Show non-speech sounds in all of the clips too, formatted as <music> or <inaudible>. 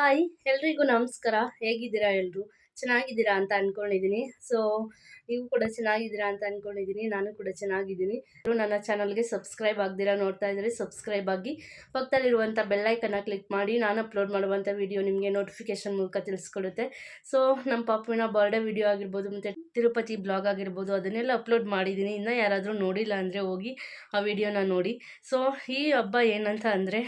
Hi ಎಲ್ರಿಗೂ ನಮಸ್ಕಾರ. ಹೇಗಿದ್ದೀರಾ ಎಲ್ರು? ಚೆನ್ನಾಗಿದ್ದೀರಾ ಅಂತ ಅನ್ಕೊಂಡಿದ್ದೀನಿ ಸೊ ನೀವು ಕೂಡ ಚೆನ್ನಾಗಿದ್ದೀರಾ ಅಂತ ಅನ್ಕೊಂಡಿದ್ದೀನಿ ನಾನು ಕೂಡ ಚೆನ್ನಾಗಿದ್ದೀನಿ. ನನ್ನ ಚಾನಲ್ಗೆ ಸಬ್ಸ್ಕ್ರೈಬ್ ಆಗ್ದಿರಾ ನೋಡ್ತಾ ಇದ್ದರೆ ಸಬ್ಸ್ಕ್ರೈಬ್ ಆಗಿ ಪಕ್ಕದಲ್ಲಿರುವಂಥ ಬೆಲ್ಲೈಕನ್ನ ಕ್ಲಿಕ್ ಮಾಡಿ, ನಾನು ಅಪ್ಲೋಡ್ ಮಾಡುವಂಥ ವಿಡಿಯೋ ನಿಮಗೆ ನೋಟಿಫಿಕೇಶನ್ ಮೂಲಕ ತಿಳಿಸ್ಕೊಡುತ್ತೆ. ಸೊ ನಮ್ಮ ಪಾಪುವಿನ ಬರ್ಡೇ ವಿಡಿಯೋ ಆಗಿರ್ಬೋದು, ಮತ್ತು ತಿರುಪತಿ ಬ್ಲಾಗ್ ಆಗಿರ್ಬೋದು, ಅದನ್ನೆಲ್ಲ ಅಪ್ಲೋಡ್ ಮಾಡಿದ್ದೀನಿ ಇನ್ನು ಯಾರಾದರೂ ನೋಡಿಲ್ಲ ಅಂದರೆ ಹೋಗಿ ಆ ವಿಡಿಯೋನ ನೋಡಿ. ಸೊ ಈ ಹಬ್ಬ ಏನಂತ ಅಂದರೆ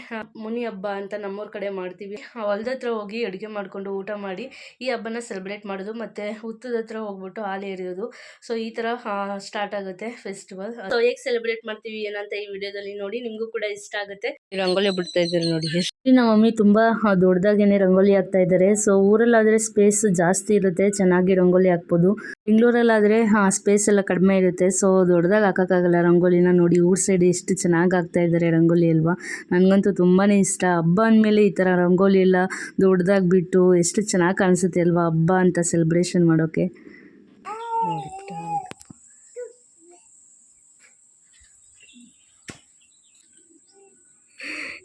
ಮುನಿ ಹಬ್ಬ ಅಂತ ನಮ್ಮೂರ ಕಡೆ ಮಾಡ್ತೀವಿ. ಹೊಲ್ದ ಹತ್ರ ಹೋಗಿ ಅಡುಗೆ ಮಾಡಿಕೊಂಡು ಊಟ ಮಾಡಿ, ಈ ಹಬ್ಬನ ಸೆಲೆಬ್ರೇಟ್ ಮಾಡೋದು ಮತ್ತು ಹುತ್ತದ ಹತ್ರ ಹೋಗ್ಬಿಟ್ಟು ಹಾಲು ಎರೆಯೋದು. ಸೊ ಈ ಥರ ಸ್ಟಾರ್ಟ್ ಆಗುತ್ತೆ ಫೆಸ್ಟಿವಲ್ ಸೊ ಹೇಗೆ ಸೆಲೆಬ್ರೇಟ್ ಮಾಡ್ತೀವಿ ಏನಂತ ಈ ವಿಡಿಯೋದಲ್ಲಿ ನೋಡಿ ನಿಮಗೂ ಕೂಡ ಇಷ್ಟ ಆಗುತ್ತೆ. ರಂಗೋಲಿ ಬಿಡ್ತಾ ಇದ್ದಾರೆ ನೋಡಿ. ನಮ್ಮ ಮಮ್ಮಿ ತುಂಬ ದೊಡ್ಡದಾಗೇನೆ ರಂಗೋಲಿ ಹಾಕ್ತಾ ಇದ್ದಾರೆ ಸೊ ಊರಲ್ಲಾದರೆ ಸ್ಪೇಸ್ ಜಾಸ್ತಿ ಇರುತ್ತೆ ಚೆನ್ನಾಗಿ ರಂಗೋಲಿ ಹಾಕ್ಬೋದು. ಬೆಂಗಳೂರಲ್ಲಾದರೆ ಸ್ಪೇಸ್ ಎಲ್ಲ ಕಡಿಮೆ ಇರುತ್ತೆ. ಸೊ ದೊಡ್ಡದಾಗಿ ಹಾಕೋಕ್ಕಾಗಲ್ಲ ರಂಗೋಲಿನ ನೋಡಿ. ಊರ್ ಸೈಡ್ ಎಷ್ಟು ಚೆನ್ನಾಗಿ ಹಾಕ್ತಾ ಇದ್ದಾರೆ ರಂಗೋಲಿ ಅಲ್ವಾ? ನನಗಂತೂ ತುಂಬಾ ಇಷ್ಟ. ಹಬ್ಬ ಅಂದಮೇಲೆ ಈ ಥರ ರಂಗೋಲಿ ಎಲ್ಲ ದೊಡ್ಡದಾಗಿ ಬಿಟ್ಟು ಎಷ್ಟು ಚೆನ್ನಾಗಿ ಕಾಣಿಸುತ್ತೆ ಅಲ್ವಾ? ಹಬ್ಬ ಅಂತ ಸೆಲೆಬ್ರೇಷನ್ ಮಾಡೋಕ್ಕೆ.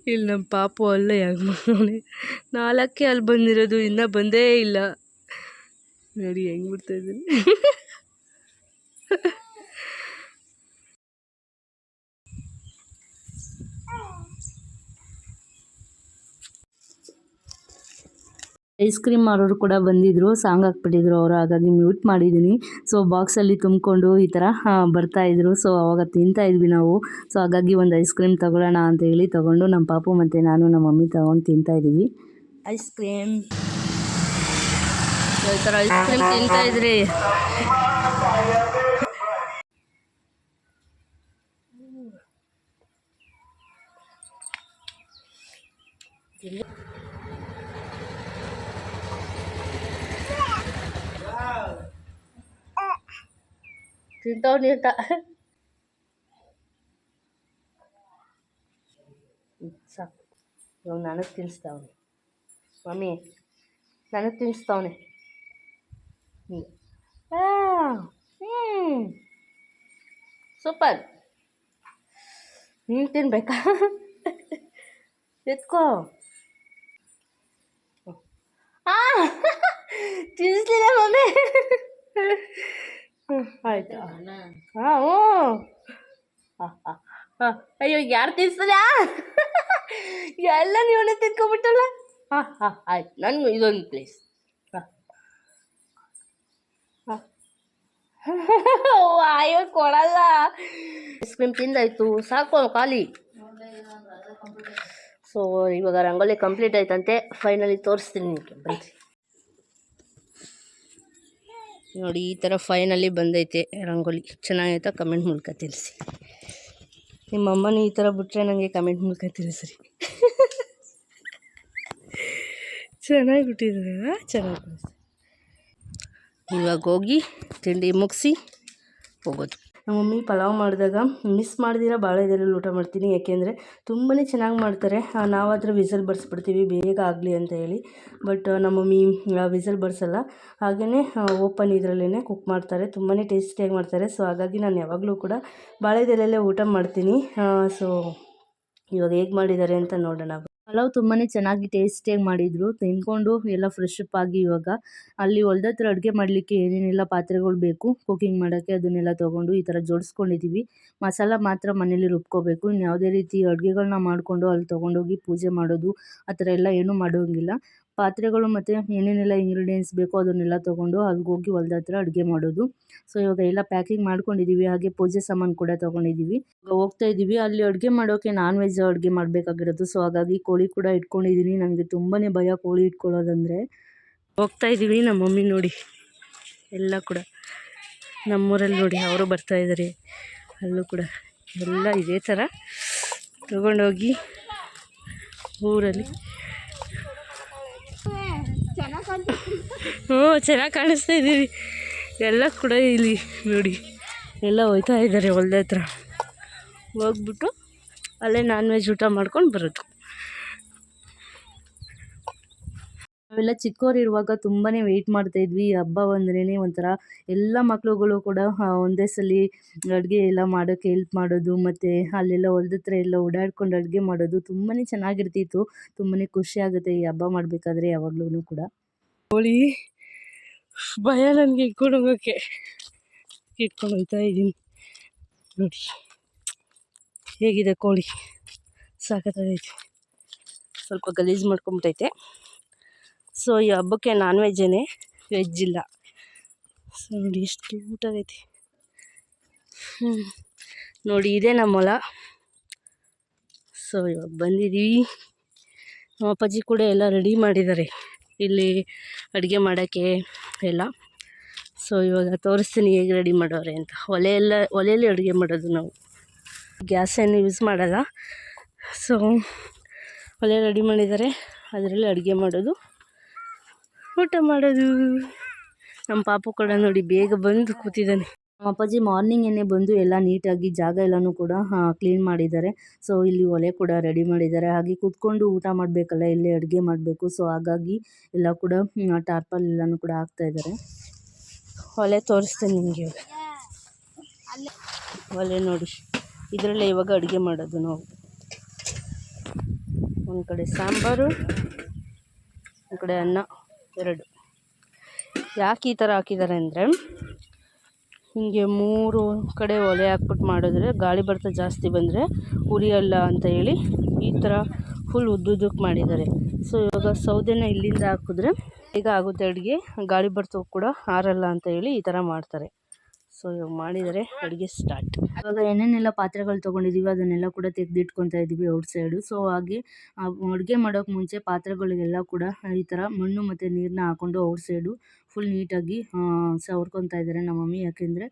ಇಲ್ಲಿ ನಮ್ಮ ಪಾಪು ಅಲ್ಲ ಯಾಕೆ ಮಾಡೋನೆ ನಾಲ್ಕೇ ಅಲ್ಲಿ ಬಂದಿರೋದು, ಇನ್ನೂ ಬಂದೇ ಇಲ್ಲ. ನೋಡಿ, ಹೆಂಗ್ ಬಿಡ್ತಾ ಐಸ್ ಕ್ರೀಮ್ ಮಾರೋರು ಕೂಡ ಬಂದಿದ್ರು ಸಾಂಗ್ ಹಾಕ್ಬಿಟ್ಟಿದ್ರು ಅವರು ಹಾಗಾಗಿ ಮ್ಯೂಟ್ ಮಾಡಿದ್ದೀನಿ ಸೊ ಬಾಕ್ಸಲ್ಲಿ ತುಂಬಿಕೊಂಡು ಈ ಥರ ಆ, ಬರ್ತಾ ಇದ್ರು. ಸೊ ಅವಾಗ ತಿಂತಾ ಇದ್ವಿ ನಾವು. ಸೊ ಹಾಗಾಗಿ ಒಂದು ಐಸ್ ಕ್ರೀಮ್ ತಗೊಳ್ಳೋಣ ಅಂತ ಹೇಳಿ ತಗೊಂಡು ನಮ್ಮ ಪಾಪು ಮತ್ತು ನಾನು ನಮ್ಮ ಮಮ್ಮಿ ತಗೊಂಡು ತಿಂತಾ ಇದ್ದೀವಿ. Ice cream. ಈ ಥರ ಐಸ್ ಕ್ರೀಮ್ ತಿಂತಾ ಇದ್ರಿ. ತಿಂತಾವ್ ಅಂತ ಸಾಕು ಇವಾಗ ನನಗೆ ತಿನ್ನಿಸ್ತಾವನೆ ಮಮ್ಮಿ ನನಗೆ ತಿನ್ನಿಸ್ತಾವನೆ ಹ್ಞೂ ಸೂಪರ್ ನೀನು ತಿನ್ಬೇಕಾ ಎತ್ಕೋ ತಿನ್ನಿಸ್ಲಿಲ್ಲ ಆಯ್ತು? ಹಾಂ ಹ್ಞೂ ಹಾಂ ಅಯ್ಯೋ ಯಾರು ತಿನ್ಸಲ್ಲ ಎಲ್ಲ ನೀವೇ ತಿನ್ಕೊಬಿಟ್ಟಲ್ಲ ಹಾಂ ಹಾಂ ಆಯ್ತು. ನನಗೂ ಇದೊಂದು ಪ್ಲೇಸ್ ಅಯ್ಯೋ ಕೊಡಲ್ಲ. ಐಸ್ ಕ್ರೀಮ್ ತಿಂದಾಯ್ತು. ಸಾಕು ಖಾಲಿ. ಸೊ ಇವಾಗ ರಂಗೋಲಿ ಕಂಪ್ಲೀಟ್ ಆಯ್ತಂತೆ. ಫೈನಲಿ ತೋರಿಸ್ತೀನಿ ನಿಮಗೆ. ಬನ್ನಿ ನೋಡಿ, ಈ ಥರ ಫೈನಲಿ ಬಂದೈತೆ ರಂಗೋಲಿ. ಚೆನ್ನಾಗೈತಾ ಕಮೆಂಟ್ ಮೂಲಕ ತಿಳಿಸಿ. ನಿಮ್ಮ ಅಮ್ಮನೂ ಈ ಥರ ಬಿಟ್ಟರೆ ನನಗೆ ಕಮೆಂಟ್ ಮೂಲಕ ತಿಳಿಸ್ರಿ. ಚೆನ್ನಾಗಿ ಬಿಟ್ಟಿದ್ರೆ ಚೆನ್ನಾಗಿ ಇವಾಗ ಹೋಗಿ ತಿಂಡಿ ಮುಗಿಸಿ ಹೋಗೋದು. ನಮ್ಮ ಮಮ್ಮಿ ಪಲಾವ್ ಮಾಡಿದಾಗ ಮಿಸ್ ಮಾಡಿದಿರ ಭಾಳ ಇದರಲ್ಲಿ ಊಟ ಮಾಡ್ತೀನಿ. ಯಾಕೆಂದರೆ ತುಂಬಾ ಚೆನ್ನಾಗಿ ಮಾಡ್ತಾರೆ. ನಾವು ನಾವಾದರೆ ವಿಸಲ್ ಬರ್ಸ್ಬಿಡ್ತೀವಿ, ಬೇಗ ಆಗಲಿ ಅಂತ ಹೇಳಿ. ಬಟ್ ನಮ್ಮ ಮಮ್ಮಿ ವಿಸಲ್ ಬರ್ಸಲ್ಲ. ಹಾಗೆಯೇ ಓಪನ್ ಇದರಲ್ಲೇ ಕುಕ್ ಮಾಡ್ತಾರೆ. ತುಂಬಾ ಟೇಸ್ಟಿಯಾಗಿ ಮಾಡ್ತಾರೆ. ಸೊ ಹಾಗಾಗಿ ನಾನು ಯಾವಾಗಲೂ ಕೂಡ ಬಾಳೆ ಎಲೆಯಲ್ಲೇ ಊಟ ಮಾಡ್ತೀನಿ. ಸೊ ಇವಾಗ ಹೇಗೆ ಮಾಡಿದ್ದಾರೆ ಅಂತ ನೋಡೋಣ. ಪಲಾವ್ ತುಂಬಾ ಚೆನ್ನಾಗಿ ಟೇಸ್ಟಿಯಾಗಿ ಮಾಡಿದರು. ತಿನ್ಕೊಂಡು ಎಲ್ಲ ಫ್ರೆಶ್ ಅಪ್ ಆಗಿ ಇವಾಗ ಅಲ್ಲಿ ಹೊಲ್ದ ಹತ್ರ ಅಡುಗೆ ಮಾಡಲಿಕ್ಕೆ ಏನೇನೆಲ್ಲ ಪಾತ್ರೆಗಳು ಬೇಕು ಕುಕಿಂಗ್ ಮಾಡೋಕ್ಕೆ ಅದನ್ನೆಲ್ಲ ತೊಗೊಂಡು ಈ ಥರ ಜೋಡಿಸ್ಕೊಂಡಿದ್ದೀವಿ ಮಸಾಲ ಮಾತ್ರ ಮನೇಲಿ ರುಬ್ಕೋಬೇಕು. ಇನ್ನು ಯಾವುದೇ ರೀತಿ ಅಡುಗೆಗಳನ್ನ ಮಾಡಿಕೊಂಡು ಅಲ್ಲಿ ತೊಗೊಂಡೋಗಿ ಪೂಜೆ ಮಾಡೋದು, ಆ ಥರ ಎಲ್ಲ ಏನೂ ಮಾಡೋಂಗಿಲ್ಲ. ಪಾತ್ರೆಗಳು ಮತ್ತು ಏನೇನೆಲ್ಲ ಇಂಗ್ರೀಡಿಯೆಂಟ್ಸ್ ಬೇಕೋ ಅದನ್ನೆಲ್ಲ ತೊಗೊಂಡು ಅಲ್ಲಿ ಹೋಗಿ ಹೊಲ್ದ ಹತ್ರ ಅಡುಗೆ ಮಾಡೋದು. ಸೊ ಇವಾಗ ಎಲ್ಲ ಪ್ಯಾಕಿಂಗ್ ಮಾಡ್ಕೊಂಡಿದ್ದೀವಿ ಹಾಗೆ ಪೂಜೆ ಸಾಮಾನು ಕೂಡ ತೊಗೊಂಡಿದ್ದೀವಿ ಹೋಗ್ತಾ ಇದ್ದೀವಿ ಅಲ್ಲಿ ಅಡುಗೆ ಮಾಡೋಕ್ಕೆ ನಾನ್ ವೆಜ್ ಅಡುಗೆ ಮಾಡಬೇಕಾಗಿರೋದು. ಸೊ ಹಾಗಾಗಿ ಕೋಳಿ ಕೂಡ ಇಟ್ಕೊಂಡಿದ್ದೀನಿ ನನಗೆ ತುಂಬಾ ಭಯ ಕೋಳಿ ಇಟ್ಕೊಳ್ಳೋದಂದರೆ. ಹೋಗ್ತಾ ಇದ್ದೀವಿ ನಮ್ಮ ಮಮ್ಮಿ ನೋಡಿ. ಎಲ್ಲ ಕೂಡ. ನಮ್ಮೂರಲ್ಲಿ ನೋಡಿ ಅವರು ಬರ್ತಾ ಇದ್ದಾರೆ ಅಲ್ಲೂ ಕೂಡ. ಎಲ್ಲ ಇದೇ ಥರ ತಗೊಂಡೋಗಿ ಊರಲ್ಲಿ ಹ್ಞೂ, ಚೆನ್ನಾಗಿ ಕಾಣಿಸ್ತಾ ಇದ್ದೀವಿ ಎಲ್ಲ ಕೂಡ ಇಲ್ಲಿ ನೋಡಿ, ಎಲ್ಲ ಹೋಯ್ತಾ ಇದ್ದಾರೆ ಒಳ್ಳೆ ಹತ್ರ ಹೋಗ್ಬಿಟ್ಟು ಅಲ್ಲೇ ನಾನ್ ವೆಜ್ ಊಟ ಮಾಡ್ಕೊಂಡು ಬರೋದು. ನಾವೆಲ್ಲ ಚಿಕ್ಕವರಿರುವಾಗ ತುಂಬಾ ವೆಯ್ಟ್ ಮಾಡ್ತಾ ಇದ್ವಿ. ಹಬ್ಬ ಬಂದ್ರೇ ಒಂಥರ ಎಲ್ಲ ಮಕ್ಕಳುಗಳು ಕೂಡ ಒಂದೇ ಸಲ ಅಡುಗೆ ಎಲ್ಲ ಮಾಡೋಕ್ಕೆ ಹೆಲ್ಪ್ ಮಾಡೋದು, ಮತ್ತು ಅಲ್ಲೆಲ್ಲ ಹೊಲ್ದ ಎಲ್ಲ ಓಡಾಡ್ಕೊಂಡು ಅಡುಗೆ ಮಾಡೋದು ತುಂಬಾ ಚೆನ್ನಾಗಿರ್ತಿತ್ತು. ತುಂಬಾ ಖುಷಿ ಆಗುತ್ತೆ ಈ ಹಬ್ಬ ಮಾಡಬೇಕಾದ್ರೆ ಯಾವಾಗ್ಲೂ ಕೂಡ. ಕೋಳಿ ಭಯ ನನಗೆ ಇಟ್ಕೊಂಡು ಹೋಗೋಕ್ಕೆ ಇಟ್ಕೊಂಡು ಇದ್ದೀನಿ. ನೋಡಿ, ಹೇಗಿದೆ ಕೋಳಿ? ಸಾಕತ್ತಾಗೈತೆ ಸ್ವಲ್ಪ ಗಲೀಜು ಮಾಡ್ಕೊಂಬಿಟ್ಟೈತೆ. ಸೊ ಈ ಹಬ್ಬಕ್ಕೆ ನಾನ್ ವೆಜ್ಜೇನೆ ವೆಜ್ ಇಲ್ಲ. ಸೊ ನೋಡಿ ಎಷ್ಟು ಹ್ಞೂ ನೋಡಿ, ಇದೆ ನಮ್ಮ ಹೊಲ. ಸೊ ಇವಾಗ ಬಂದಿದ್ದೀವಿ ನಮ್ಮ ಅಪ್ಪಾಜಿ ಕೂಡ ಎಲ್ಲ ರೆಡಿ ಮಾಡಿದ್ದಾರೆ. ಇಲ್ಲಿ ಅಡುಗೆ ಮಾಡೋಕ್ಕೆ ಎಲ್ಲ. ಸೊ ಇವಾಗ ತೋರಿಸ್ತೀನಿ ಹೇಗೆ ರೆಡಿ ಮಾಡೋರೆ ಅಂತ. ಒಲೆ ಎಲ್ಲ ಒಲೆಯಲ್ಲಿ ಅಡುಗೆ ಮಾಡೋದು ನಾವು. ಗ್ಯಾಸ್ ಏನು ಯೂಸ್ ಮಾಡಲ್ಲ. ಸೊ ಒಲೆ ರೆಡಿ ಮಾಡಿದ್ದಾರೆ. ಅದರಲ್ಲಿ ಅಡುಗೆ ಮಾಡೋದು. ಊಟ ಮಾಡೋದು? ನಮ್ಮ ಪಾಪು ಕೂಡ ನೋಡಿ ಬೇಗ ಬಂದು ಕೂತಿದ್ದಾನೆ. ನಮ್ಮ ಅಪ್ಪಾಜಿ ಮಾರ್ನಿಂಗ್ ಏನೇ ಬಂದು ಎಲ್ಲ ನೀಟಾಗಿ ಜಾಗ ಎಲ್ಲನೂ ಕೂಡ ಕ್ಲೀನ್ ಮಾಡಿದ್ದಾರೆ. ಸೊ ಇಲ್ಲಿ ಒಲೆ ಕೂಡ ರೆಡಿ ಮಾಡಿದ್ದಾರೆ. ಹಾಗೆ ಕೂತ್ಕೊಂಡು ಊಟ ಮಾಡಬೇಕಲ್ಲ, ಇಲ್ಲೇ ಅಡುಗೆ ಮಾಡಬೇಕು. ಸೊ ಹಾಗಾಗಿ ಎಲ್ಲ ಕೂಡ ಟಾರ್ಪಲ್ ಎಲ್ಲನೂ ಕೂಡ ಹಾಕ್ತಾ ಇದ್ದಾರೆ. ಒಲೆ ತೋರಿಸ್ತೇನೆ ನಿಮಗೆ ಒಲೆ ನೋಡಿ. ಇದರಲ್ಲೇ ಇವಾಗ ಅಡುಗೆ ಮಾಡೋದು ನಾವು. ಒಂದು ಕಡೆ ಸಾಂಬಾರು, ಒಂದು ಕಡೆ ಅನ್ನ. ಎರಡು. ಯಾಕೆ ಈ ಥರ ಹಾಕಿದ್ದಾರೆ ಅಂದರೆ, ಹೀಗೆ ಮೂರು ಕಡೆ ಒಲೆ ಹಾಕ್ಬಿಟ್ಟು ಮಾಡಿದ್ರೆ ಗಾಳಿ ಬರ್ತಾ ಜಾಸ್ತಿ ಬಂದರೆ ಉರಿಯಲ್ಲ ಅಂತ ಹೇಳಿ ಈ ಥರ ಫುಲ್ ಉದ್ದುದ್ದಕ್ಕೆ ಮಾಡಿದ್ದಾರೆ. ಸೊ ಇವಾಗ ಸೌದೆನ ಇಲ್ಲಿಂದ ಹಾಕಿದ್ರೆ ಬೇಗ ಆಗುತ್ತೆ ಅಡುಗೆ, ಗಾಳಿ ಬರ್ತೂ ಕೂಡ ಆರಲ್ಲ ಅಂತ ಹೇಳಿ ಈ ಥರ ಮಾಡ್ತಾರೆ. ಸೊ ಇವಾಗ ಮಾಡಿದರೆ ಅಡುಗೆ ಸ್ಟಾರ್ಟ್ ಇವಾಗ ಏನೇನೆಲ್ಲ ಪಾತ್ರೆಗಳು ತೊಗೊಂಡಿದ್ದೀವಿ, ಅದನ್ನೆಲ್ಲ ಕೂಡ ತೆಗೆದಿಟ್ಕೊತಾ ಇದ್ದೀವಿ ಔಟ್ ಸೈಡು. ಸೊ ಹಾಗೆ ಅಡುಗೆ ಮಾಡೋಕ್ಕೆ ಮುಂಚೆ ಪಾತ್ರೆಗಳಿಗೆಲ್ಲ ಕೂಡ ಈ ಥರ ಮಣ್ಣು ಮತ್ತು ನೀರನ್ನ ಹಾಕ್ಕೊಂಡು ಔಟ್ ಸೈಡು ಫುಲ್ ನೀಟಾಗಿ ಸವ್ರ್ಕೊತಾ ಇದ್ದಾರೆ ನಮ್ಮ ಮಮ್ಮಿ. ಯಾಕೆಂದರೆ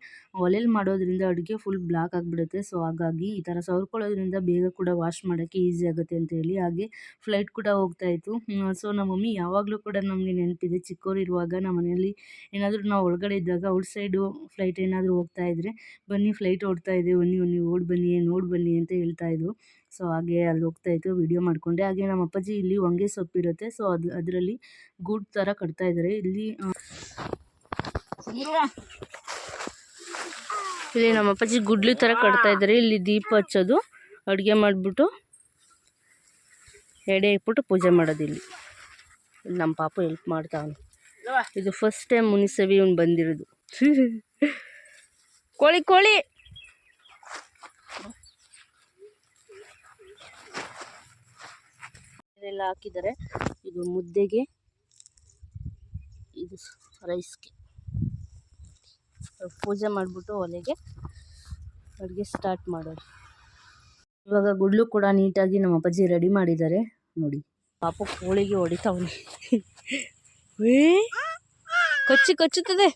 ಒಲೆಯಲ್ಲಿ ಮಾಡೋದ್ರಿಂದ ಅಡುಗೆ ಫುಲ್ ಬ್ಲಾಕ್ ಆಗಿಬಿಡುತ್ತೆ. ಸೊ ಹಾಗಾಗಿ ಈ ಥರ ಸವ್ರ್ಕೊಳ್ಳೋದ್ರಿಂದ ಬೇಗ ಕೂಡ ವಾಶ್ ಮಾಡೋಕ್ಕೆ ಈಸಿ ಆಗುತ್ತೆ ಅಂತ ಹೇಳಿ ಹಾಗೆ ಫ್ಲೈಟ್ ಕೂಡ ಹೋಗ್ತಾ ಇತ್ತು. ಸೊ ನಮ್ಮ ಮಮ್ಮಿ ಯಾವಾಗಲೂ ಕೂಡ ನಮಗೆ ನೆನಪಿದೆ. ಚಿಕ್ಕವರಿರುವಾಗ ನಮ್ಮ ಮನೆಯಲ್ಲಿ ಏನಾದರೂ ನಾವು ಒಳಗಡೆ ಇದ್ದಾಗ ಔಟ್ ಸೈಡು ಫ್ಲೈಟ್ ಏನಾದರೂ ಹೋಗ್ತಾ ಇದ್ದರೆ ಬನ್ನಿ ಫ್ಲೈಟ್ ಓಡ್ತಾ ಇದೆ, ಬನ್ನಿ ಬನ್ನಿ, ಓಡಿ ಬನ್ನಿ ನೋಡಿ ಬನ್ನಿ ಅಂತ ಹೇಳ್ತಾ ಇದ್ರು. ಸೊ ಹಾಗೆ ಅಲ್ಲಿ ಹೋಗ್ತಾ ಇತ್ತು ವಿಡಿಯೋ ಮಾಡಿಕೊಂಡೆ. ಹಾಗೆ ನಮ್ಮ ಅಪ್ಪಾಜಿ ಇಲ್ಲಿ ಹೊಂಗೆ ಸೊಪ್ಪಿರುತ್ತೆ. ಸೊ ಅದು, ಅದರಲ್ಲಿ ಗೂಡ್ ಥರ ಕಟ್ತಾ ಇದ್ದಾರೆ ಇಲ್ಲಿ ಇಲ್ಲಿ ನಮ್ಮ ಅಪ್ಪಾಜಿ ಗುಡ್ಲಿ ಥರ ಕಟ್ತಾ ಇದ್ದಾರೆ ಇಲ್ಲಿ ದೀಪ ಹಚ್ಚೋದು. ಅಡುಗೆ ಮಾಡಿಬಿಟ್ಟು ಎಡೆ ಇಟ್ಬಿಟ್ಟು ಪೂಜೆ ಮಾಡೋದು ಇಲ್ಲಿ. ನಮ್ಮ ಪಾಪ ಹೆಲ್ಪ್ ಮಾಡ್ತಾವನು. ಇದು ಫಸ್ಟ್ ಟೈಮ್ ಮುನಿಸವಿ ಇವ್ನು ಬಂದಿರೋದು. <laughs> ಕೋಳಿ ಕೋಳಿ! ಎಲ್ಲ ಹಾಕಿದ್ದಾರೆ. ಇದು ಮುದ್ದೆಗೆ, ಇದು ರೈಸ್ಗೆ ಪೂಜೆ ಮಾಡಿಬಿಟ್ಟು ಒಲೆಗೆ ಅಡುಗೆ ಸ್ಟಾರ್ಟ್ ಮಾಡೋದು. ಇವಾಗ ಗುಡ್ಲು ಕೂಡ ನೀಟಾಗಿ ನಮ್ಮ ಅಪ್ಪಾಜಿ ರೆಡಿ ಮಾಡಿದ್ದಾರೆ. ನೋಡಿ, ಪಾಪ ಕೋಳಿಗೆ ಹೊಡಿತಾವನೆ. ಕಚ್ಚಿ ಕಚ್ಚುತ್ತದೆ.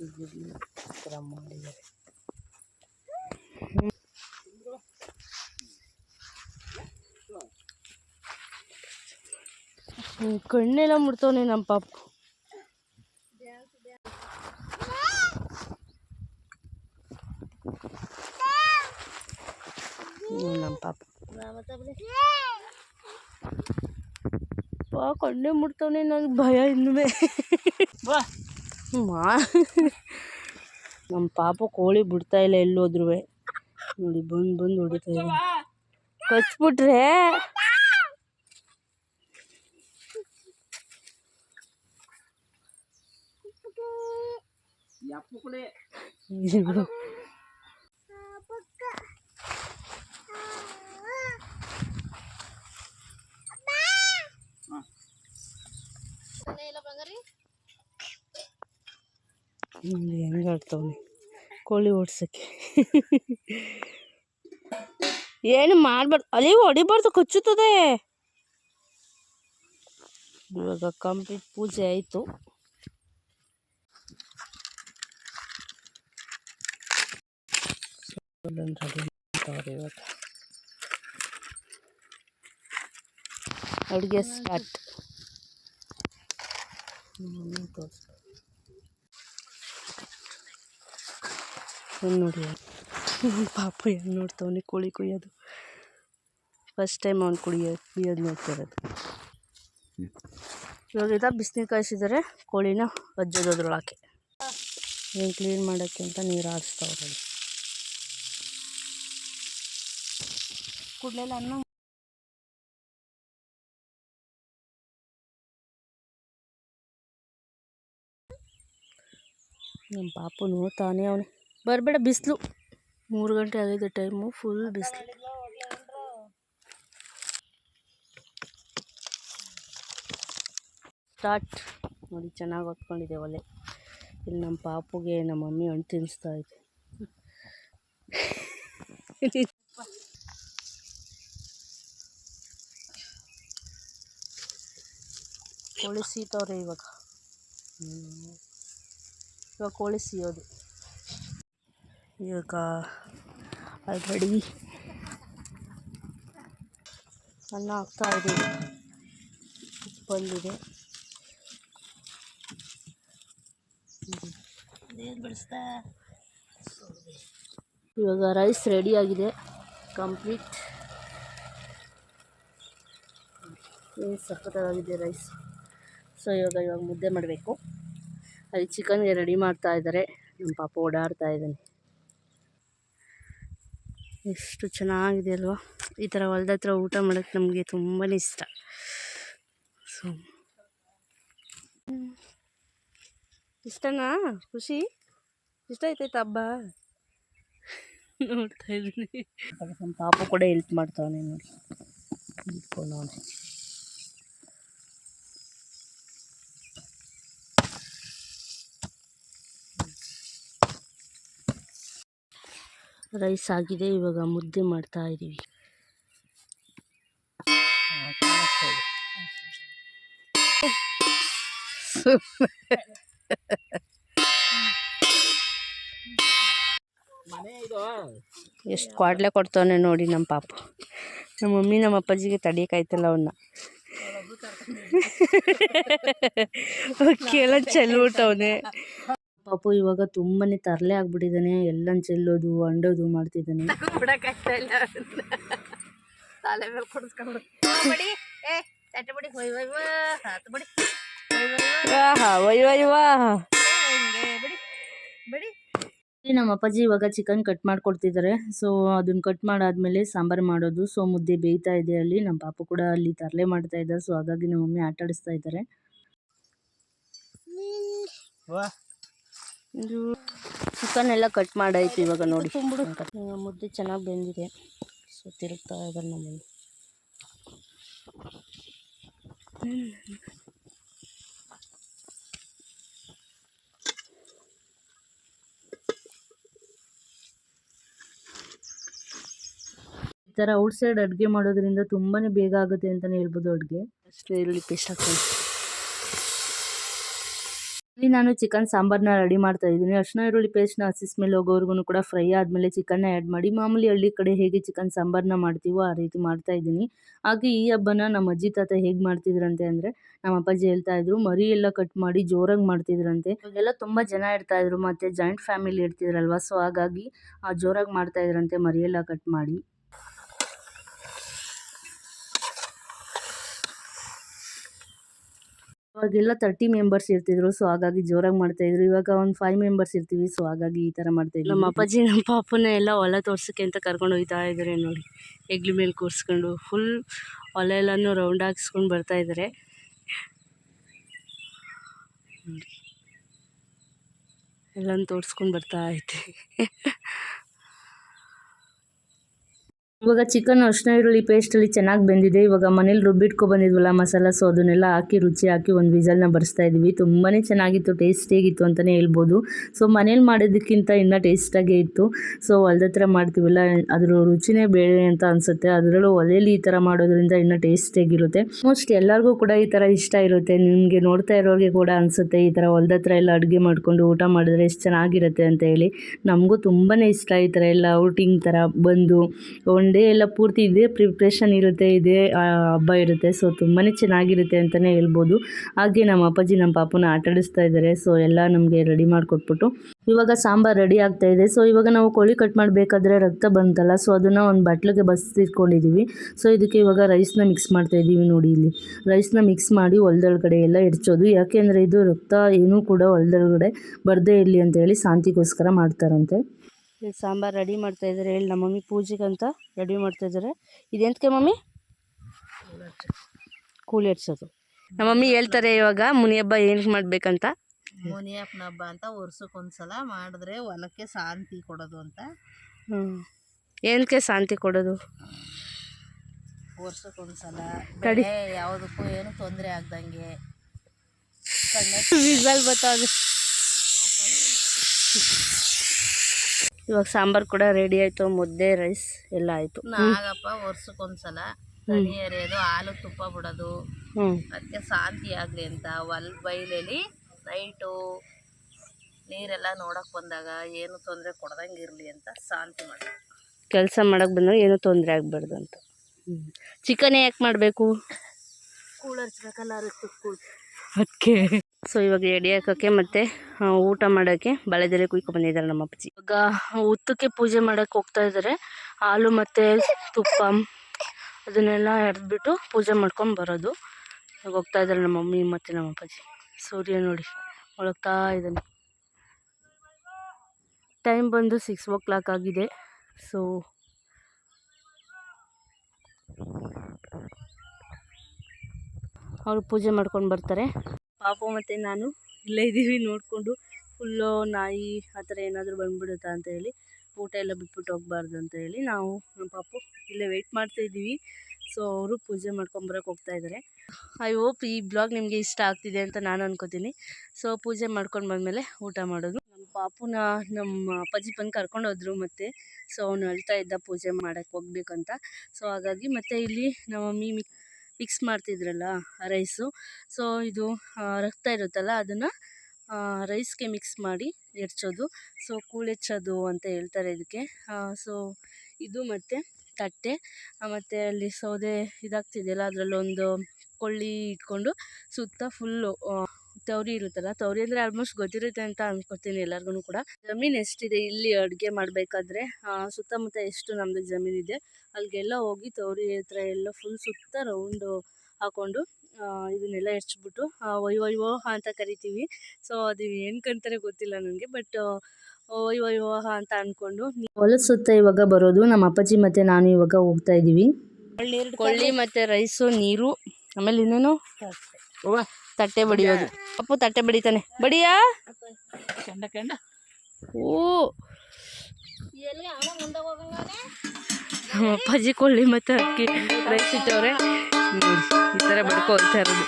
ಮಾಡಿದ್ದಾರೆ ಕಣ್ಣೆಲ್ಲ ಮುಡ್ತವನೆ ನಮ್ಮ ಪಾಪ. ನಮ್ಮ ಪಾಪ ಪಾ ಕಣ್ಣೆ ಮುಡ್ತವನೆ ನನಗೆ ಭಯ ಇನ್ನೂ. ಮಾ. ನಮ್ಮ ಪಾಪ ಕೋಳಿ ಬಿಡ್ತಾ ಇಲ್ಲ ಎಲ್ಲೋದ್ರೂ. ನೋಡಿ ಬಂದು ಬಂದು ಹೊಡಿತಾ ಇದೆ. ಕಚ್ಬಿಟ್ರೆ? ಇದು ನೋಡಿ ಹೆಂಗೆ ಆಡ್ತವನೆ ಕೋಳಿ ಓಡ್ಸೋಕ್ಕೆ. ಏನು ಮಾಡಬಾರ್ದು ಅಲ್ಲಿ ಹೊಡಿಬಾರ್ದು ಕಚ್ಚುತ್ತದೆ. ಇವಾಗ ಕಂಪ್ಲೀಟ್ ಪೂಜೆ ಆಯಿತು. ಇವಾಗ. ಅಡುಗೆ ಸ್ಟಾರ್ಟ್ ತೋರಿಸ್ತಾರೆ ನೋಡಿ ಪಾಪ ಏನು ನೋಡ್ತವನೆ ಕೋಳಿ ಕುಯ್ಯೋದು. ಫಸ್ಟ್ ಟೈಮ್ ಅವ್ನು ಕುಡಿಯೋ ಕುಡಿಯೋದು ನೋಡ್ತಿರೋದು ಇವಾಗ ಇದ ಬಿಸಿನೀರು ಕಾಯಿಸಿದರೆ, ಕೋಳಿನ ಅಜ್ಜೋದು ಅದ್ರೊಳಗೆ ಏನು ಕ್ಲೀನ್ ಮಾಡೋಕ್ಕೆ ಅಂತ ನೀರು ಹಾರಿಸ್ತಾವ್ರೆ ಕುಡ್ಲೆಲ್ಲ ಅನ್ನ ನಮ್ಮ ಪಾಪು ನೋಡ್ತಾನೆ ಅವನು. ಬರಬೇಡ, ಬಿಸಿಲು. ಮೂರು ಗಂಟೆ ಆಗಿದೆ ಟೈಮು ಫುಲ್ ಬಿಸಿಲು. ಸ್ಟಾರ್ಟ್ ನೋಡಿ, ಚೆನ್ನಾಗಿ ಹೊತ್ಕೊಂಡಿದೆ ಒಲೆ. ಇಲ್ಲಿ ನಮ್ಮ ಪಾಪುಗೆ ನಮ್ಮ ಮಮ್ಮಿ ಹಣ್ಣು ತಿನ್ನಿಸ್ತಾ ಇದೆ. ಕೋಳಿ ಸೀತವ್ರೆ ಇವಾಗ. ಇವಾಗ ಕೋಳಿ ಸಿಯೋದು. ಇವಾಗ ಆಲ್ರೆಡಿ ಅನ್ನ ಹಾಕ್ತಾ ಇದ್ದೀವಿ ಬಂದಿದೆ. ಇವಾಗ ರೈಸ್ ರೆಡಿ ಆಗಿದೆ. ಕಂಪ್ಲೀಟ್. ಏನು ಸಖತ್ತಾಗಿದೆ ರೈಸ್. ಸೊ ಇವಾಗ ಇವಾಗ ಮುದ್ದೆ ಮಾಡಬೇಕು. ಅಲ್ಲಿ ಚಿಕನ್ಗೆ ರೆಡಿ ಮಾಡ್ತಾ ಇದ್ದಾರೆ. ನಮ್ಮ ಪಾಪ ಓಡಾಡ್ತಾ ಇದ್ದಾನೆ. ಎಷ್ಟು ಚೆನ್ನಾಗಿದೆ ಅಲ್ವಾ? ಈ ಥರ ಹೊಲ್ದ ಹತ್ರ ಊಟ ಮಾಡೋಕ್ಕೆ ನಮಗೆ ತುಂಬಾ ಇಷ್ಟ. ಸೊ ಇಷ್ಟನಾ? ಖುಷಿ? ಇಷ್ಟ ಆಯ್ತೈತೆ ಹಬ್ಬ? ನೋಡ್ತಾ ಇದ್ದೀನಿ. ನಮ್ಮ ಪಾಪ ಕೂಡ ಹೆಲ್ಪ್ ಮಾಡ್ತಾವನೆ ನೋಡಿ. ರೈಸ್ ಆಗಿದೆ. ಇವಾಗ ಮುದ್ದೆ ಮಾಡ್ತಾ ಇದ್ದೀವಿ ಎಷ್ಟು ಕ್ವಾಡ್ಲೆ ಕೊಡ್ತಾವನೆ ನೋಡಿ ನಮ್ಮ ಪಾಪ. ನಮ್ಮ ಮಮ್ಮಿ ನಮ್ಮ ಅಪ್ಪಾಜಿಗೆ ತಡಿಯೋಕ್ಕಾಯ್ತಲ್ಲ ಅವನ್ನ <laughs> <laughs> ಕೇಳ ಚೆಲ್ಬಿಟ್ಟವನೆ ಪಾಪು ಇವಾಗ ತುಂಬಾನೇ ತರಲೆ ಆಗ್ಬಿಟ್ಟಿದ್ದಾನೆ ಎಲ್ಲನ್ ಚೆಲ್ಲೋದು ಅಂಡೋದು ಮಾಡ್ತಿದ್ದಾನೆ ತಲೆ ಮೇಲೆ ಕೊಡಿಸ್ಕೊಂಡು ಏ ಬಡಿ. ಬಡಿ. ಬಡಿ. ನಮ್ಮ ಅಪ್ಪಾಜಿ ಇವಾಗ ಚಿಕನ್ ಕಟ್ ಮಾಡ್ಕೊಡ್ತಿದ್ದಾರೆ ಸೊ ಅದನ್ನ ಕಟ್ ಮಾಡಾದ್ಮೇಲೆ ಸಾಂಬಾರು ಮಾಡೋದು. ಸೊ ಮುದ್ದೆ ಬೇಯ್ತಾ ಇದೆ ಅಲ್ಲಿ. ನಮ್ಮ ಪಾಪ ಕೂಡ ಅಲ್ಲಿ ತರಲೆ ಮಾಡ್ತಾ ಇದ್ದಾರೆ ಸೊ ಹಾಗಾಗಿ ನಮ್ಮ ಮಮ್ಮಿ ಆಟ ಆಡಿಸ್ತಾ ಇದ್ದಾರೆ ಇದು ಚಿಕನ್ ಎಲ್ಲ ಕಟ್ ಮಾಡಾಯ್ತು ಇವಾಗ ನೋಡಿ. ಮುದ್ದೆ ಚೆನ್ನಾಗಿ ಬೆಂದಿದೆ. ಸೊ ತಿರುಗ್ತಾ ಇದ್ದಾರೆ ನಮ್ಮಲ್ಲಿ ಈ ಥರ ಔಟ್ಸೈಡ್ ಅಡುಗೆ ಮಾಡೋದ್ರಿಂದ ತುಂಬಾ ಬೇಗ ಆಗುತ್ತೆ ಅಂತಲೇ ಹೇಳ್ಬೋದು ಅಡುಗೆ. ಅಷ್ಟೇ ಈರುಳ್ಳಿ ಪೇಸ್ಟ್ ಹಾಕ್ಕೊಂಡು ಇಲ್ಲಿ ನಾನು ಚಿಕನ್ ಸಾಂಬಾರ್ನ ರೆಡಿ ಮಾಡ್ತಾ ಇದ್ದೀನಿ. ಅರ್ಶಿನ ಈರುಳ್ಳಿ ಪೇಸ್ಟ್ನ ಮೇಲೆ ಹೋಗೋವರೆಗೂ ಕೂಡ ಫ್ರೈ ಆದಮೇಲೆ ಚಿಕನ್ನ ಆ್ಯಡ್ ಮಾಡಿ, ಮಾಮೂಲಿ ಹಳ್ಳಿ ಕಡೆ ಹೇಗೆ ಚಿಕನ್ ಸಾಂಬಾರ್ನ ಮಾಡ್ತೀವೋ ಆ ರೀತಿ ಮಾಡ್ತಾ ಇದ್ದೀನಿ. ಹಾಗೆ ಈ ಹಬ್ಬನ ನಮ್ಮ ಅಜ್ಜಿ ತಾತ ಹೇಗೆ ಮಾಡ್ತಿದ್ರಂತೆ ಅಂದರೆ, ನಮ್ಮ ಅಪ್ಪಾಜಿ ಹೇಳ್ತಾ ಇದ್ರು, ಮರಿ ಎಲ್ಲ ಕಟ್ ಮಾಡಿ ಜೋರಾಗಿ ಮಾಡ್ತಿದ್ರಂತೆ. ಇವಾಗೆಲ್ಲ ತುಂಬ ಜನ ಇರ್ತಾ ಇದ್ರು, ಮತ್ತು ಜಾಯಿಂಟ್ ಫ್ಯಾಮಿಲಿ ಇರ್ತಿದ್ರಲ್ವ ಸೊ ಹಾಗಾಗಿ ಜೋರಾಗಿ ಮಾಡ್ತಾ ಇದ್ರಂತೆ ಮರಿ ಎಲ್ಲ ಕಟ್ ಮಾಡಿ. ಅವಾಗೆಲ್ಲ ತರ್ಟಿ ಮೆಂಬರ್ಸ್ ಇರ್ತಿದ್ರು ಸೊ ಹಾಗಾಗಿ ಜೋರಾಗಿ ಮಾಡ್ತಾ ಇದ್ರು. ಇವಾಗ ಒಂದು ಫೈವ್ ಮೆಂಬರ್ಸ್ ಇರ್ತೀವಿ ಸೊ ಹಾಗಾಗಿ ಈ ಥರ ಮಾಡ್ತಾ ಇದ್ವಿ ನಮ್ಮ ಅಪ್ಪಾಜಿ, ನಮ್ಮ ಪಾಪನ ಎಲ್ಲ ಹೊಲ ತೋರ್ಸಕ್ಕೆ ಅಂತ ಕರ್ಕೊಂಡು ಹೋಗ್ತಾ ಇದ್ದಾರೆ ನೋಡಿ. ಹೆಗ್ಲಿ ಮೇಲೆ ಕೂರಿಸ್ಕೊಂಡು ಫುಲ್ ಹೊಲ ಎಲ್ಲನೂ ರೌಂಡ್ ಹಾಕ್ಸ್ಕೊಂಡು ನೋಡಿ. ಎಲ್ಲನೂ ತೋರಿಸ್ಕೊಂಡು ಬರ್ತಾ ಐತೆ. ಇವಾಗ ಚಿಕನ್ ಅರಿಶಿನ ಈರುಳ್ಳಿ ಪೇಸ್ಟಲ್ಲಿ ಚೆನ್ನಾಗಿ ಬೆಂದಿದೆ. ಇವಾಗ ಮನೇಲಿ ರುಬ್ಬಿಟ್ಕೊ ಬಂದಿದ್ವಲ್ಲ ಮಸಾಲ ಸೊ ಅದನ್ನೆಲ್ಲ ಹಾಕಿ, ರುಚಿ ಹಾಕಿ ಒಂದು ವಿಸಲ್ನ ಬರೆಸ್ತಾ ಇದ್ವಿ. ತುಂಬಾ ಚೆನ್ನಾಗಿತ್ತು ಟೇಸ್ಟಿಯಾಗಿತ್ತು ಅಂತಲೇ ಹೇಳ್ಬೋದು. ಸೊ ಮನೇಲಿ ಮಾಡೋದಕ್ಕಿಂತ ಇನ್ನೂ ಟೇಸ್ಟಾಗೇ ಇತ್ತು. ಸೊ ಹೊಲ್ದ ಹತ್ರ ಮಾಡ್ತೀವಲ್ಲ, ಅದ್ರ ರುಚಿನೇ ಬೇರೆ ಅಂತ ಅನಿಸುತ್ತೆ. ಅದರಲ್ಲೂ ಒಲೆಯಲ್ಲಿ ಈ ಥರ ಮಾಡೋದ್ರಿಂದ ಇನ್ನೂ ಟೇಸ್ಟಿಯಾಗಿರುತ್ತೆ ಮೋಸ್ಟ್ ಎಲ್ಲರಿಗೂ ಕೂಡ ಈ ಥರ ಇಷ್ಟ ಇರುತ್ತೆ. ನಿಮಗೆ ನೋಡ್ತಾ ಇರೋರಿಗೆ ಕೂಡ ಅನಿಸುತ್ತೆ, ಈ ಥರ ಹತ್ರ ಎಲ್ಲ ಅಡುಗೆ ಮಾಡಿಕೊಂಡು ಊಟ ಮಾಡಿದ್ರೆ ಎಷ್ಟು ಚೆನ್ನಾಗಿರುತ್ತೆ ಅಂತ ಹೇಳಿ. ನಮಗೂ ತುಂಬಾ ಇಷ್ಟ ಈ ಥರ ಎಲ್ಲ ಔಟಿಂಗ್ ಥರ ಬಂದು ಡೇ ಎಲ್ಲ ಪೂರ್ತಿ ಇದೇ ಪ್ರಿಪ್ರೇಷನ್ ಇರುತ್ತೆ, ಇದೇ ಹಬ್ಬ ಇರುತ್ತೆ. ಸೊ ತುಂಬಾ ಚೆನ್ನಾಗಿರುತ್ತೆ ಅಂತಲೇ ಹೇಳ್ಬೋದು. ಹಾಗೆ ನಮ್ಮ ಅಪ್ಪಾಜಿ, ನಮ್ಮ ಪಾಪನ ಆಟಾಡಿಸ್ತಾ ಇದ್ದಾರೆ. ಸೊ ಎಲ್ಲ ನಮಗೆ ರೆಡಿ ಮಾಡಿಕೊಟ್ಬಿಟ್ಟು ಇವಾಗ ಸಾಂಬಾರು ರೆಡಿ ಆಗ್ತಾ ಇದೆ. ಸೊ ಇವಾಗ ನಾವು ಕೋಳಿ ಕಟ್ ಮಾಡಬೇಕಾದ್ರೆ ರಕ್ತ ಬಂತಲ್ಲ ಸೊ ಅದನ್ನು ಒಂದು ಬಟ್ಲಿಗೆ ಬಸ್ತಿಟ್ಕೊಂಡಿದ್ದೀವಿ ಸೊ ಇದಕ್ಕೆ ಇವಾಗ ರೈಸ್ನ ಮಿಕ್ಸ್ ಮಾಡ್ತಾ ಇದ್ದೀವಿ ನೋಡಿ ಇಲ್ಲಿ. ರೈಸ್ನ ಮಿಕ್ಸ್ ಮಾಡಿ ಹೊಲ್ದೊಳಗಡೆ ಎಲ್ಲ ಇಡ್ಚೋದು ಯಾಕೆಂದರೆ ಇದು ರಕ್ತ ಏನೂ ಕೂಡ ಹೊಲ್ದೊಳಗಡೆ ಬರದೇ ಇರಲಿ ಅಂತ ಹೇಳಿ ಶಾಂತಿಗೋಸ್ಕರ ಮಾಡ್ತಾರಂತೆ. ಇಲ್ಲಿ ಸಾಂಬಾರು ರೆಡಿ ಮಾಡ್ತಾ ಇದ್ದಾರೆ. ಹೇಳಿ ನಮ್ಮ ಮಮ್ಮಿ ಪೂಜೆಗಂತ ರೆಡಿ ಮಾಡ್ತಾ ಇದ್ದಾರೆ. ಇದೆಂತಕ್ಕೆ ಮಮ್ಮಿ? ಕೂಲಿ ಹಚ್ಚೋದು ನಮ್ಮ ಮಮ್ಮಿ ಹೇಳ್ತಾರೆ ಇವಾಗ ಮುನಿ ಹಬ್ಬ ಏನಕ್ಕೆ ಮಾಡ್ಬೇಕಂತ? ಮುನಿಯಪ್ಪನ ಹಬ್ಬ ಅಂತ ವರ್ಷಕ್ಕೊಂದ್ಸಲ ಮಾಡಿದ್ರೆ ಹೊಲಕ್ಕೆ ಶಾಂತಿ ಕೊಡೋದು ಅಂತ. ಹ್ಞೂ ಏನಕ್ಕೆ ಶಾಂತಿ ಕೊಡೋದು? ವರ್ಷಕ್ಕೊಂದ್ಸಲ ಸಲ ಬೆಳೆ ಯಾವುದಕ್ಕೂ ಏನು ತೊಂದರೆ ಆಗ್ದಂಗೆ. <laughs> ವಿಸಲ್ ಬತ್ತಾವೆ ಇವಾಗ ಸಾಂಬಾರು ಕೂಡ ರೆಡಿ ಆಯಿತು ಮುದ್ದೆ ರೈಸ್ ಎಲ್ಲ ಆಯಿತು. ನಾಗಪ್ಪ ವರ್ಷಕ್ಕೊಂದ್ಸಲ ಎರೆಯೋದು ಹಾಲು ತುಪ್ಪ ಬಿಡೋದು. ಹ್ಞೂ ಅದಕ್ಕೆ ಶಾಂತಿ ಆಗಲಿ ಅಂತ ಹೊಲ್ ಬೈಲಲ್ಲಿ ನೈಟು ನೀರೆಲ್ಲ ನೋಡಕ್ಕೆ ಬಂದಾಗ ಏನು ತೊಂದರೆ ಕೊಡ್ದಂಗೆ ಇರಲಿ ಅಂತ ಶಾಂತಿ ಮಾಡ. ಕೆಲಸ ಮಾಡಕ್ ಬಂದಾಗ ಏನು ತೊಂದರೆ ಆಗ್ಬಾರ್ದು ಅಂತ. ಹ್ಞೂ ಚಿಕನ್ ಯಾಕೆ ಮಾಡಬೇಕು? ಕೂಳರ್ಸ್ಬೇಕಲ್ಲ ಅದಕ್ಕೆ ಸೊ ಇವಾಗ ಎಡೆ ಹಾಕೋಕ್ಕೆ ಮತ್ತು ಊಟ ಮಾಡೋಕ್ಕೆ ಬಾಳೆದೆಲೆ ಕುಯ್ಕೊ ಬಂದಿದ್ದಾರೆ ನಮ್ಮ ಅಪ್ಪಾಜಿ. ಇವಾಗ ಉತ್ತಕ್ಕೆ ಪೂಜೆ ಮಾಡೋಕ್ಕೆ ಹೋಗ್ತಾ ಇದ್ದಾರೆ. ಹಾಲು ಮತ್ತು ತುಪ್ಪ, ಅದನ್ನೆಲ್ಲ ಎಡ್ದ್ಬಿಟ್ಟು ಪೂಜೆ ಮಾಡ್ಕೊಂಡು ಬರೋದು. ಇವಾಗ ಹೋಗ್ತಾ ಇದ್ದಾರೆ ನಮ್ಮ ಮಮ್ಮಿ ಮತ್ತು ನಮ್ಮ ಅಪ್ಪಾಜಿ. ಸೂರ್ಯ ನೋಡಿ, ಒಳಗ್ತಾ ಇದ್ದಾನೆ. ಟೈಮ್ ಬಂದು ಸಿಕ್ಸ್ ಓ ಕ್ಲಾಕ್ ಆಗಿದೆ. ಸೊ ಅವರು ಪೂಜೆ ಮಾಡ್ಕೊಂಡು ಬರ್ತಾರೆ. ಪಾಪು ಮತ್ತು ನಾನು ಇಲ್ಲೇ ಇದ್ದೀವಿ ನೋಡಿಕೊಂಡು ಫುಲ್ಲು ನಾಯಿ ಆ ಥರ ಏನಾದರೂ ಬಂದ್ಬಿಡುತ್ತಾ ಅಂತ ಹೇಳಿ, ಊಟ ಎಲ್ಲ ಬಿಟ್ಬಿಟ್ಟು ಹೋಗ್ಬಾರ್ದು ಅಂತ ಹೇಳಿ ನಾವು ನಮ್ಮ ಪಾಪು ಇಲ್ಲೇ ವೆಯ್ಟ್ ಮಾಡ್ತಾ ಇದ್ದೀವಿ. ಸೊ ಅವರು ಪೂಜೆ ಮಾಡ್ಕೊಂಬರಕ್ಕೆ ಹೋಗ್ತಾ ಇದ್ದಾರೆ ಐ ಹೋಪ್ ಈ ಬ್ಲಾಗ್ ನಿಮಗೆ ಇಷ್ಟ ಆಗ್ತಿದೆ ಅಂತ ನಾನು ಅನ್ಕೋತೀನಿ. ಸೊ ಪೂಜೆ ಮಾಡ್ಕೊಂಡು ಬಂದಮೇಲೆ ಊಟ ಮಾಡೋದು. ನಮ್ಮ ಪಾಪುನ ನಮ್ಮ ಅಪ್ಪಾಜಿ ಬಂದು ಕರ್ಕೊಂಡು ಹೋದ್ರು ಮತ್ತು. ಸೊ ಅವನು ಅಳ್ತಾ ಇದ್ದ ಪೂಜೆ ಮಾಡೋಕ್ಕೆ ಹೋಗ್ಬೇಕಂತ. ಸೊ ಹಾಗಾಗಿ ಮತ್ತು ಇಲ್ಲಿ ನಮ್ಮ ಮಮ್ಮಿ ಮಿಕ್ಸ್ ಮಾಡ್ತಿದ್ರಲ್ಲ ರೈಸು ಸೊ ಇದು ರಕ್ತ ಇರುತ್ತಲ್ಲ, ಅದನ್ನು ರೈಸ್ಗೆ ಮಿಕ್ಸ್ ಮಾಡಿ ಎರ್ಚೋದು. ಸೊ ಕೂಳೆಚ್ಚೋದು ಅಂತ ಹೇಳ್ತಾರೆ ಇದಕ್ಕೆ ಸೊ ಇದು ಮತ್ತು ತಟ್ಟೆ. ಮತ್ತು ಅಲ್ಲಿ ಸೌದೆ ಇದಾಗ್ತಿದೆಯಲ್ಲ, ಅದರಲ್ಲೊಂದು ಕೊಳ್ಳಿ ಇಟ್ಕೊಂಡು ಸುತ್ತ ಫುಲ್ಲು ತವರಿ ಇರುತ್ತಲ್ಲ ತವರಿ ಅಂದರೆ ಆಲ್ಮೋಸ್ಟ್ ಗೊತ್ತಿರುತ್ತೆ ಅಂತ ಅನ್ಕೋತೀನಿ ಎಲ್ಲರಿಗೂ ಕೂಡ. ಜಮೀನು ಎಷ್ಟಿದೆ ಇಲ್ಲಿ ಅಡುಗೆ ಮಾಡಬೇಕಾದ್ರೆ ಸುತ್ತಮುತ್ತ ಎಷ್ಟು ನಮ್ಮದು ಜಮೀನಿದೆ ಅಲ್ಲಿಗೆಲ್ಲ ಹೋಗಿ ತವರಿ ಹತ್ರ ಎಲ್ಲ ಫುಲ್ ಸುತ್ತ ರೌಂಡು ಹಾಕೊಂಡು ಇದನ್ನೆಲ್ಲ ಹೆಚ್ಬಿಟ್ಟು ವೈ ಒಯ್ವೋ ಅಂತ ಕರಿತೀವಿ. ಸೊ ಅದು ಏನಕ್ಕಂತಾರೆ ಗೊತ್ತಿಲ್ಲ ನನಗೆ ಬಟ್ ಒಯ್ ಅಂತ ಅಂದ್ಕೊಂಡು ಹೊಲದ ಸುತ್ತ ಇವಾಗ ಬರೋದು ನಮ್ಮ ಅಪ್ಪಾಜಿ ಮತ್ತು ನಾನು ಇವಾಗ ಹೋಗ್ತಾ ಇದ್ದೀವಿ ಕೊಳ್ಳಿ ಮತ್ತು ರೈಸು ನೀರು ಆಮೇಲೆ ಇನ್ನೇನು? ತಟ್ಟೆ ಬಡಿಯೋದು. ಅಪ್ಪು ತಟ್ಟೆ ಬಡಿತಾನೆ. ಬಡಿಯಾ? ಓ ಅಪ್ಪಾಜಿ ಕೊಳ್ಳಿ ಮತ್ತೆ ಅಕ್ಕಿ ರೈಸ್ ಇಟ್ಟವ್ರೆ. ಈ ಥರ ಬಡ್ಕೊಳ್ತಾ ಇರೋದು.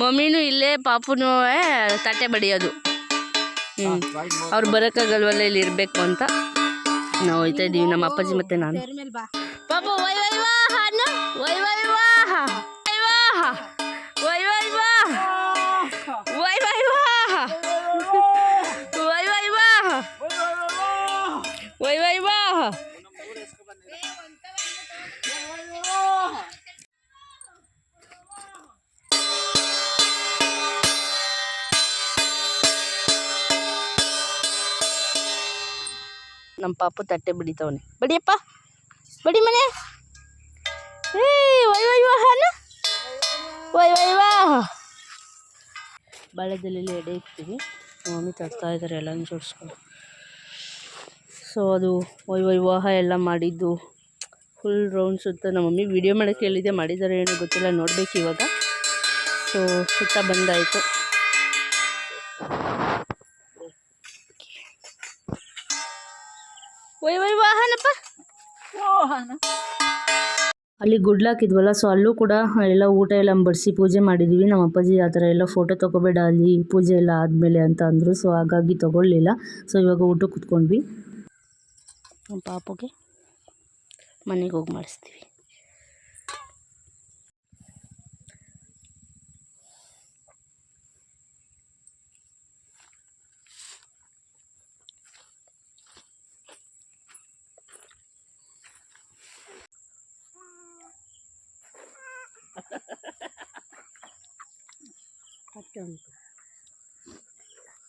ಮಮ್ಮಿನೂ ಇಲ್ಲೇ ಪಾಪುನೂ ತಟ್ಟೆ ಬಡಿಯೋದು. ಹ್ಞೂ ಅವ್ರು ಬರೋಕ್ಕಾಗಲ್ವಲ್ಲ ಇಲ್ಲಿ ಇರಬೇಕು ಅಂತ. ನಾವು ಹೋಯ್ತಾ ಇದ್ದೀವಿ ನಮ್ಮ ಅಪ್ಪಾಜಿ ಮತ್ತೆ ನಾನು. ಪಾಪು ವೈ ಬಾ. ಪಾಪು ನಮ್ಮ ಪಾಪು ತಟ್ಟೆ ಬಿಡಿತಾವನೆ. ಬಡಿಯಪ್ಪ, ಬಡಿ ಮನೆ. ಏ ವೈ ವೈ ವಾಹ ಬಾಳೆದೆಲೆಯಲ್ಲಿ ಎಡೆ ಇಕ್ತೀವಿ. ಮಮ್ಮಿ ತರ್ತಾ ಇದ್ದಾರೆ ಎಲ್ಲನೂ ಜೋಡಿಸ್ಕೊಂಡು. ಸೊ ಅದು ವೈ ವೈ ವಾಹ ಎಲ್ಲ ಮಾಡಿದ್ದು. ಫುಲ್ ರೌಂಡ್ ಸುತ್ತ ನಮ್ಮ ಮಮ್ಮಿ ವಿಡಿಯೋ ಮಾಡೋಕ್ಕೆ ಹೇಳಿದೆ ಮಾಡಿದ್ದಾರೆ ಏನೋ ಗೊತ್ತಿಲ್ಲ, ನೋಡ್ಬೇಕು ಇವಾಗ. ಸೊ ಸುತ್ತ ಬಂದಾಯಿತು. ಅಲ್ಲಿ ಗುಡ್ಲಾಕಿದ್ವಲ್ಲ ಸೊ ಅಲ್ಲೂ ಕೂಡ ಎಲ್ಲ ಊಟ ಎಲ್ಲ ಬಡಿಸಿ ಪೂಜೆ ಮಾಡಿದ್ವಿ. ನಮ್ಮ ಅಪ್ಪಾಜಿ ಆ ಥರ ಎಲ್ಲ ಫೋಟೋ ತೊಗೋಬೇಡ, ಅಲ್ಲಿ ಪೂಜೆ ಎಲ್ಲ ಆದಮೇಲೆ ಅಂತ ಅಂದರು ಸೊ ಹಾಗಾಗಿ ತೊಗೊಳ್ಳಿಲ್ಲ ಸೊ ಇವಾಗ ಊಟಕ್ಕೆ ಕೂತ್ಕೊಂಡ್ವಿ. ಪಾಪಗೆ ಪಾಪುಗೆ ಮನೆಗೆ ಹೋಗಿ ಮಾಡಿಸ್ತೀವಿ.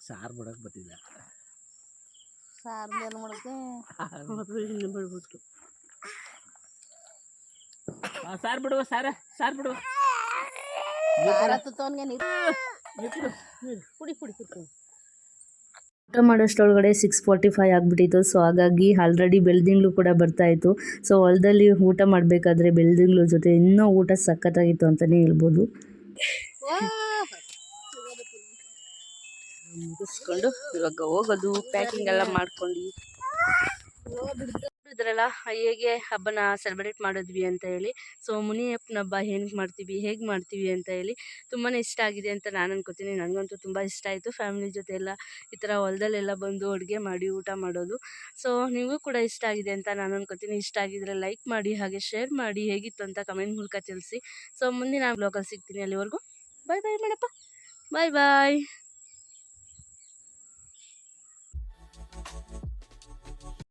ಸಾರು ಬಿಡೋಕೆ ಬತ್ತಿಲ್ಲ ಸಾರು ಏನು ಮಾಡೋಕ್ಕೆ ಬಿಡ್ಬಿಟ್ಟು ಸಾರು ಬಿಡುವ ಸಾರ ಸಾರು ಬಿಡುವ. ಸಾರ ತುತ್ತವನ್ಗೆ ನೀರು ಪುಡಿ ಕುಡಿ ಊಟ ಮಾಡೋಷ್ಟೊಳಗಡೆ ಸಿಕ್ಸ್ ಫೋರ್ಟಿ ಫೈವ್ ಆಗಿಬಿಟ್ಟಿತ್ತು. ಸೊ ಹಾಗಾಗಿ ಆಲ್ರೆಡಿ ಬೆಳ್ದಿಂಗ್ಳು ಕೂಡ ಬರ್ತಾಯಿತ್ತು ಸೊ ಹೊಲದಲ್ಲಿ ಊಟ ಮಾಡಬೇಕಾದ್ರೆ ಬೆಳ್ದಿಂಗ್ಳು ಜೊತೆ ಇನ್ನೂ ಊಟ ಸಖತ್ತಾಗಿತ್ತು ಅಂತಲೇ ಹೇಳ್ಬೋದು. ಮುಗಿಸ್ಕೊಂಡು ಇವಾಗ ಹೋಗೋದು ಪ್ಯಾಕಿಂಗ್ ಎಲ್ಲ ಮಾಡ್ಕೊಂಡು. ಇದ್ರಲ್ಲ ಹೇಗೆ ಹಬ್ಬನ ಸೆಲೆಬ್ರೇಟ್ ಮಾಡಿದ್ವಿ ಅಂತ ಹೇಳಿ. ಸೊ ಮುನಿಯಪ್ಪನ ಹಬ್ಬ ಹೆಂಗೆ ಮಾಡ್ತೀವಿ, ಹೇಗೆ ಮಾಡ್ತೀವಿ ಅಂತ ಹೇಳಿ ತುಂಬಾ ಇಷ್ಟ ಆಗಿದೆ ಅಂತ ನಾನು ಅನ್ಕೋತೀನಿ. ನನಗಂತೂ ತುಂಬ ಇಷ್ಟ ಆಯಿತು. ಫ್ಯಾಮಿಲಿ ಜೊತೆ ಎಲ್ಲ ಈ ಥರ ಹೊಲದಲ್ಲೆಲ್ಲ ಬಂದು ಅಡುಗೆ ಮಾಡಿ, ಊಟ ಮಾಡೋದು. ಸೊ ನಿಮಗೂ ಕೂಡ ಇಷ್ಟ ಆಗಿದೆ ಅಂತ ನಾನು ಅನ್ಕೋತೀನಿ. ಇಷ್ಟ ಆಗಿದ್ರೆ ಲೈಕ್ ಮಾಡಿ, ಹಾಗೆ ಶೇರ್ ಮಾಡಿ, ಹೇಗಿತ್ತು ಅಂತ ಕಮೆಂಟ್ ಮೂಲಕ ತಿಳಿಸಿ. ಸೊ ಮುಂದಿನ ಬ್ಲಾಗಲ್ಲಿ ಸಿಗ್ತೀನಿ ಅಲ್ಲಿವರೆಗೂ. ಬಾಯ್ ಬಾಯ್ ಮೇಡಪ್ಪ ಬಾಯ್ ಬಾಯ್